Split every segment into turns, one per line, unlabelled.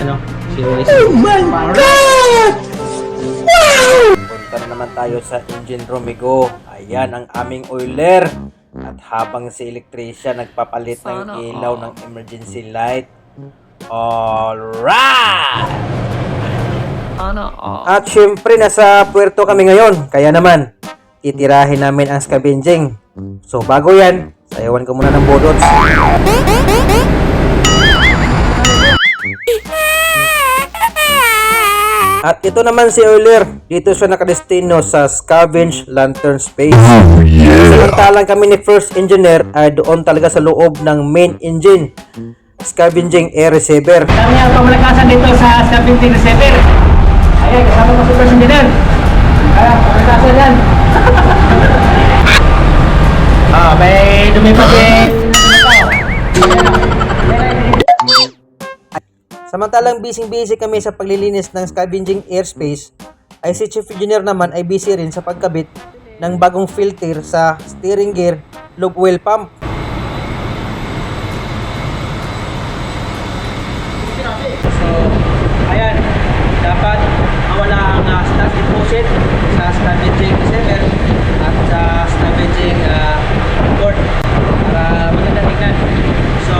ano, si Luis.
Oh my God!
Punta na naman tayo sa engine room, Migo. Ayan ang aming oiler. At habang si electrician nagpapalit ng
Sana
ilaw ng emergency light. Alright!
Sana all.
At syempre, nasa puerto kami ngayon. Kaya naman, titirahin namin ang scavenging. So, bago yan, sayawan ko muna ng budots. At ito naman si Euler. Dito siya nakadestino sa Scavenge Lantern Space. Samantalang kami ni First Engineer ay doon talaga sa loob ng main engine. Scavenging Air Receiver.
Kami ang pamalakasan dito sa scavenging receiver. Ayan, kasama mo si Person Dinner. Ayan, pamalakasan yan. ah, may dumi pa din.
Samantalang busy-busy kami sa paglilinis ng scavenging airspace, ay si Chief Engineer naman ay busy rin sa pagkabit ng bagong filter sa steering gear lube oil pump.
So, ayan, dapat mawala ang uh, stock deposit sa scavenging receiver at sa scavenging uh, board para maganda tingnan. So,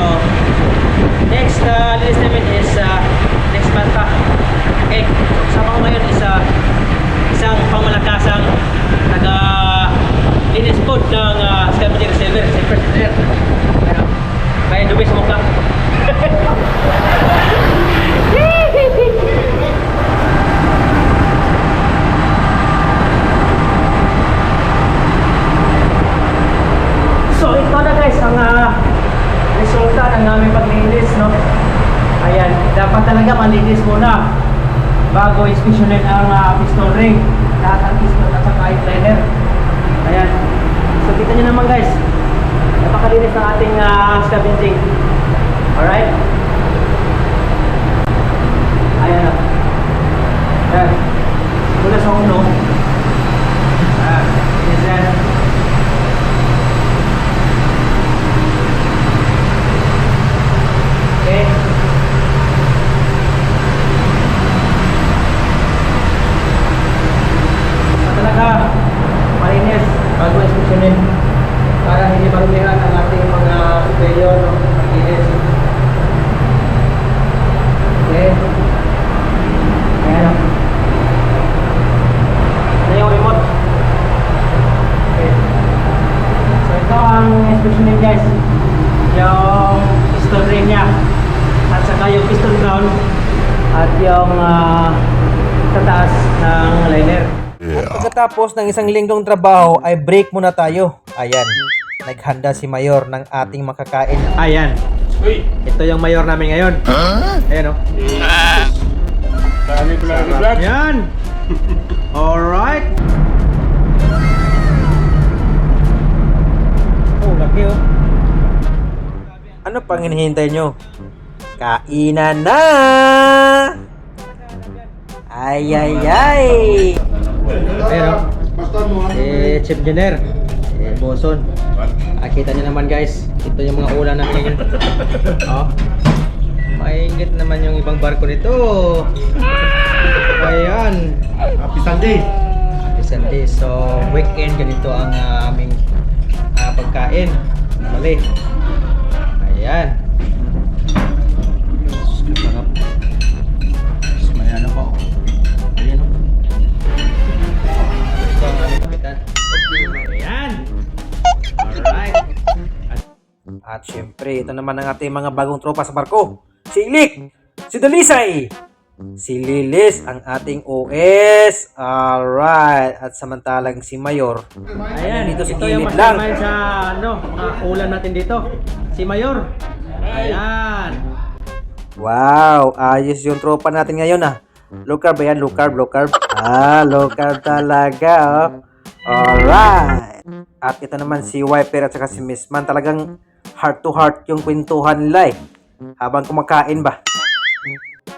next uh, list namin is uh, next month pa. Okay, so kasama ko ngayon is uh, isang pamalakasang taga linis pod ng uh, scavenging receiver, si First Engineer. Ayan, Kaya dumi sa mukha. So ito na guys ang ah, resulta ng aming paglinis no. Ayan, dapat talaga malinis muna bago inspeksyonin ang ah, piston ring, lahat ng piston at saka liner. Ayan. So kita nyo naman guys, napakalinis ng ating uh, scavenging. Alright? Ayan o. Ayan. Mula sa uno. Ayan. Yes, yan. Okay. So, talaga, malinis bago inspeksyonin para hindi marumihan ang ating mga superior no, maglinis. Okay. Ayan o. Ano yung remote? Okay. So ito ang inspeksyonin guys. Yung piston ring niya. At saka yung piston ground. At yung ah, sa taas ng liner.
Pagkatapos ng isang linggong trabaho ay break muna tayo. Ayan, naghanda si Mayor ng ating makakain.
Ayan. Ito yung mayor namin ngayon. Ayan o.
Dami ko lang vlog.
Ayan. Alright. Oh, laki oh.
Ano pang hinihintay nyo? Kainan na! Ay, ay, ay!
Ayan o.
Basta mo ha.
Eh, Chief Jenner. Eh, Boson. Ah, kita niyo naman guys. Ito yung mga ulan namin ngayon. Oh. Maingit naman yung ibang barko nito. Ayan.
Happy Sunday.
Recently, so weekend ganito ang ah, aming ah, pagkain. Mali. Ayan. At
syempre, ito naman ang ating mga bagong tropa sa barko. Si Ilik! Si Dalisay! Si Lilis, ang ating OS. Alright. At samantalang si Mayor.
Ayan,
Dito sa
ito yung
lang.
mastermind sa ano, mga ulan natin dito. Si Mayor. Ayan.
Wow, ayos yung tropa natin ngayon ah. Low carb ba yan? Low carb, low carb. Ah, low carb talaga oh. Alright. At ito naman si Wiper at saka si Miss Man. Talagang heart to heart yung kwentuhan nila eh. Habang kumakain ba.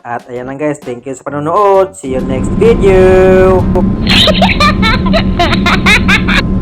At ayan lang guys. Thank you sa panonood. See you next video.